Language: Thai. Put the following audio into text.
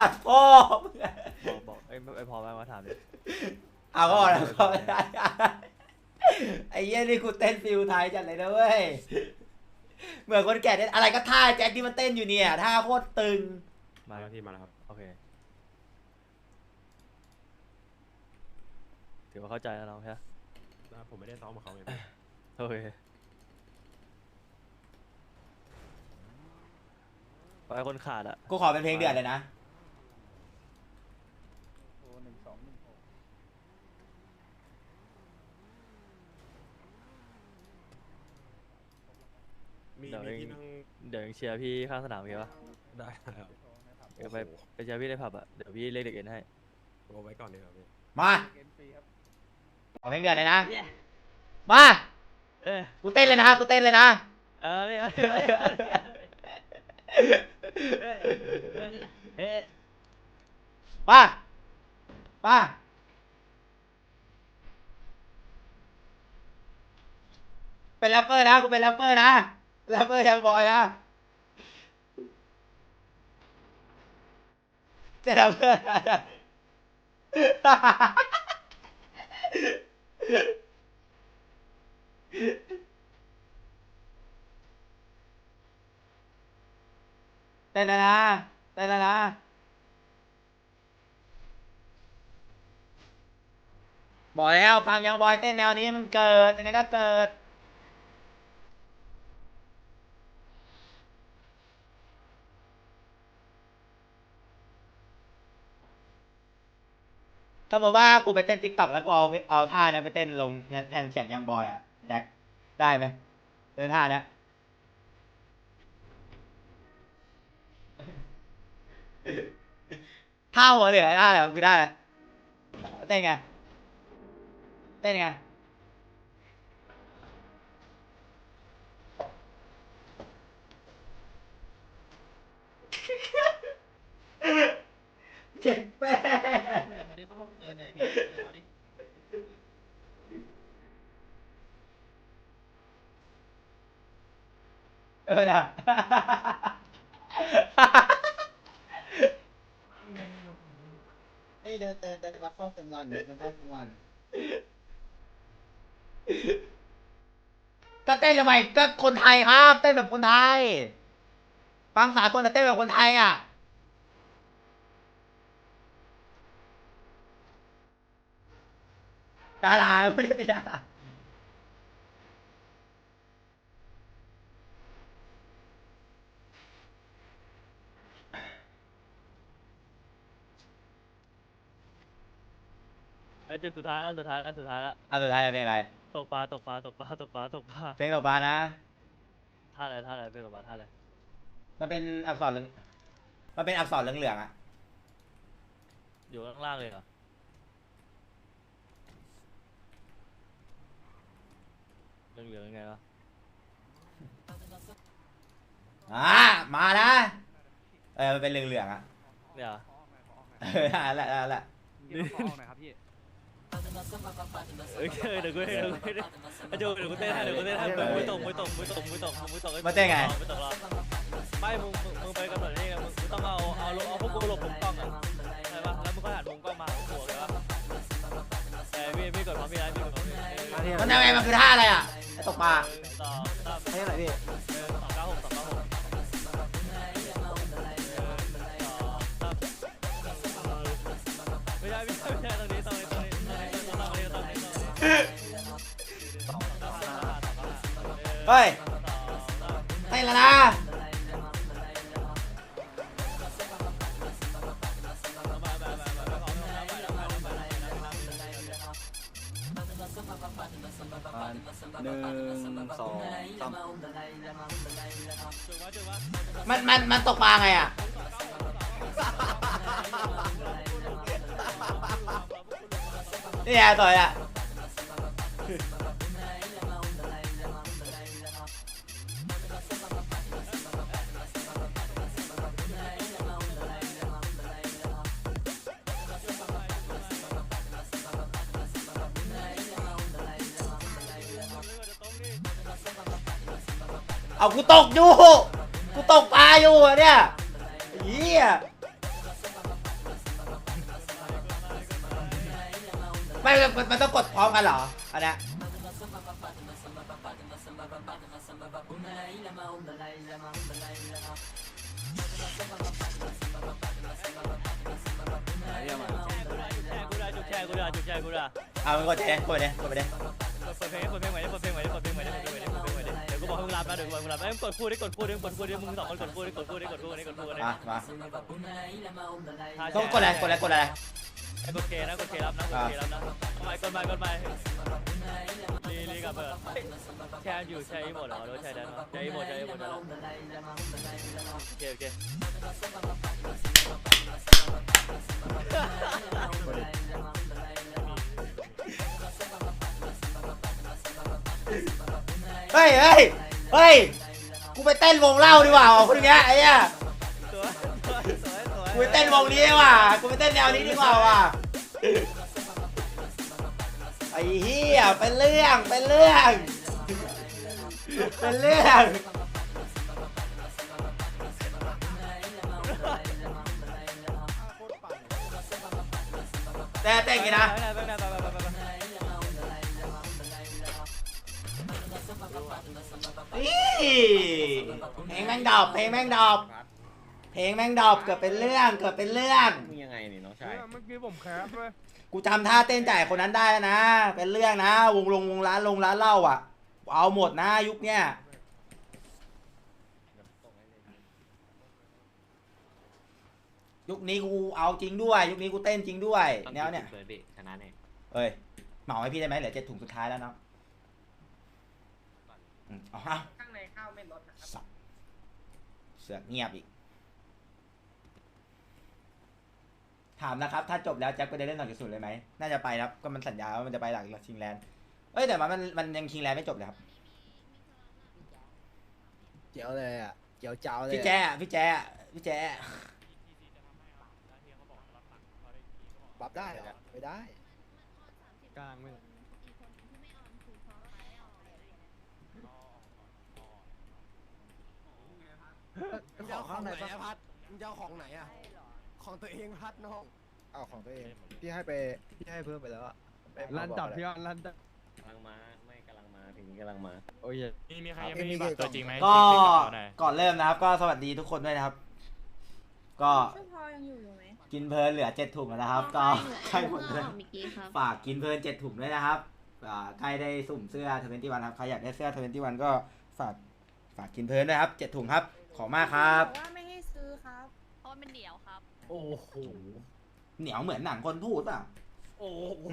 ตัดพ่อมึงอะบอกบอกไอ้ยไอ้พอมามาถามดิเอาก็แล้วก็ได้ไอ้เหี้ยนี่กูเต้นฟิลไทยจัดเลยนะเว้ยเหมือนคนแก่เต้นอะไรก็ท่าแจ็คที่มันเต้นอยู่เนี่ยท่าโคตรตึง มามาที่มาแล้วครับ โอเค ถือว่าเข้าใจแล้วน้องใช่ไหมแล้วผมไม่ได้ซ้อมกับเขาไงโอเคไอ้คนขาดอะกูขอเป็นเพลงเดือดเลยนะ มีเดี๋ยวมีเองที่นั่งเดี๋ยวยังเชียร์พี่ข้างสนามโอเคปะได้ครับเดี๋ยวไปไปเชียร์พี่ในผับอะเดี๋ยวพี่เรียกเด็กเอ็นให้เอาไว้ก่อนดีครับพี่มาขอเพลงเดือดเลยนะ มาเอ้ยกูเต้นเลยนะกูเต้นเลยนะเออไม่เอาไม่เอาเฮ้ยมามาเป็นแรปเปอร์นะกูเป็นแรปเปอร์นะ แรปเปอร์ยังบอยนะเป็นแรปเปอร์นะเต้นแล้วนะเต้นแล้วนะบอกแล้วฟังยังบอยเต้นแนวนี้มันเกิดยังไงก็เกิด ถ้ามาว่ากูไปเต้นติ๊กต็อกแล้วกูเอาเอาท่าเนี้ยไปเต้นลงแทนเสียงยังบอยอะแจ็คได้ไหมเต้นท่านี้ยท่าหัวเหลือท่าอะไรคือได้เต้นไงเต้นไงเจ็บแป้ เออน่ะ เฮ้ยเดินเดินเดินรับข้อเต็มวันเดินรับข้อเต็มวันก็เต้นทำไมก็คนไทยครับ เต้นแบบคนไทยฟังสากลแต่เต้นแบบคนไทยอะ ดาราไม่ได้เป็นดาราไอ้จุดสุดท้ายอันสุดท้ายอันสุดท้ายละอันสุดท้ายเพลงอะไรตกปลาตกปลาตกปลาตกปลาตกปลาเพลงต่อไปนะท่าอะไรท่าอะไรเป็นตกปลาท่าอะไรมันเป็นอักษรเหลืองมันเป็นอักษรเหลืองๆอะอยู่ข้างล่างเลยเหรอ เหลืองๆยังไงวะอ่ามานะเออมันเป็นเหลืองๆอะเนี่ยเหรอเออนั่นแหละนั่นแหละเอ้ยเดี๋ยวกูเดี๋ยวกูเดี๋ยวไอ้โจเดี๋ยวกูเต้นให้เดี๋ยวกูเต้นให้มือมือตกมือตกมือตกมือตกมือตกมาเต้นไงมือตกหรอไม่มึงมึงมึงไปกำหนดนี่ไงมึงมึงต้องเอาเอาเอาพวกกูหลบมุมกล้องอะใช่ปะแล้วมึงก็หันมุมกล้องมาหัวเลยปะแต่พี่พี่กดพร้อมพี่นะพี่กดพร้อมพี่มันยังไงมันคือท่าอะไรอะ ไอ้ตกปลาต่อต่อให้ไหนพี่องเก้าหกสองเก้าหกไม่ได้ไหนึ่งสองสามมันมันมันตกปลาไงอะเนี่ยต่อยอะ เอากูตกอยู่ กูตกปลาอยู่อะเนี่ยเหี้ยไม่มันมันต้องกดพร้อมกันเหรอ อันเนี้ยกูด่าจุกใจกูด่ดเอาไปกดเจ๊กดไปเจ๊กดไปเจ๊เปิดเพลงเปิดเพลงใหม่เปิดเพลง เดี๋ยวกูบนึงรับนะเดี๋ยวกูบอกให้มึงรับเอ้ยกดพูดดิกดพูดดิกดพูดดิมึงสองคนกดพูดดิกดพูดดิกดพูดดิกดพูดดิมามาต้องกดอะไรกดอะไรกดอะไรไอ้กดเคนะกดเครับนะกดเครับนะกดไปกดไปกดไปรีรีกับเบออแช่อยู่แช่อีโมดเหรอหรือว่าแช่ได้ไหมแช่อีโมดแช่อีโมดได้แล้วโอเคโอเคเฮ้ยเฮ้ย เฮ้ย กูไปเต้นวงเล่าดีกว่าคนเนี้ยไอ้เนี้ยสวยสวยสวยสวยกูไปเต้นวงนี้ดีกว่ากูไปเต้นแนวนี้ดีกว่าว่ะไอ้เหี้ยเป็นเรื่องเป็นเรื่องเป็นเรื่องแต่แต่งงี้นะ ไป เพลงแม่งดอบเพลงแม่งดอบ เพลงแม่งดอบเกิดเป็นเรื่องเกิดเป็นเรื่อง มึงยังไงนี่น้องชาย เมื่อกี้ผมแคปเลยกูจำท่าเต้นจ่ายคนนั้นได้แล้วนะ เป็นเรื่องนะ วงลงวงร้านลงร้านเหล้าอะ เอาหมดนะยุคเนี้ยยุคนี้กูเอาจริงด้วย ยุคนี้กูเต้นจริงด้วย แนวเนี้ยเปิดดิชนะเนี่ยเอ้ยเหมาให้พี่ได้ไหมเหลือเจ็ดถุงสุดท้ายแล้วเนาะอืมเอาเอา ข้างในข้าวไม่ลดนะครับสับเสือกเงียบอีก ถามนะครับ ถ้าจบแล้วแจ็คไปได้เล่นหน่อยสุดเลยไหมน่าจะไปครับ ก็มันสัญญาว่ามันจะไปหลังชิงแลนด์เอ้ยแต่ว่ามันมันยังชิงแลนด์ไม่จบเลยครับ เจียวเลยอะเจียวเจ้าเลยพี่แจ๊ะพี่แจ๊ะพี่แจ๊ะปรับได้เหรอไม่ได้กลางไม่ ของข้างในปะพัดมึงจะเอาของไหนอะของตัวเองพัดน้องเอาของตัวเองพี่ให้ไปพี่ให้เพิ่มไปแล้วอะไปลั่นจับพี่บอกออนลั่นจับกำลังมาไม่กำลังมาถึงกำลังมาโอ้ยมีมีใครอะไรยังเอ้ยไม่มีมีบัตรเกตัวมจริงไหมก็เช็คกับเขาหน่อยก่อนเริ่มนะครับ ก็สวัสดีทุกคนด้วยนะครับ ก็ชื่อพอยังอยู่อยู่ไหมกินเพลินเหลือเจ็ดถุงแล้วนะครับ ก็ใกล้หมดเลยเมื่อกี้ครับฝากกินเพลินเจ็ดถุงด้วยนะครับอ่าใกล้ได้สุ่มเสื้อทเวนตี้วันครับใครอยากได้เสื้อทเวนตี้วันก็ฝากฝากกินเพลินด้วยครับเจ็ดถุงครับ ขอมากครับบอกว่าไม่ให้ซื้อครับ เพราะว่ามันเหนียวครับ โอ้โห เหนียวเหมือนหนังคนพูดป่ะ โอ้โห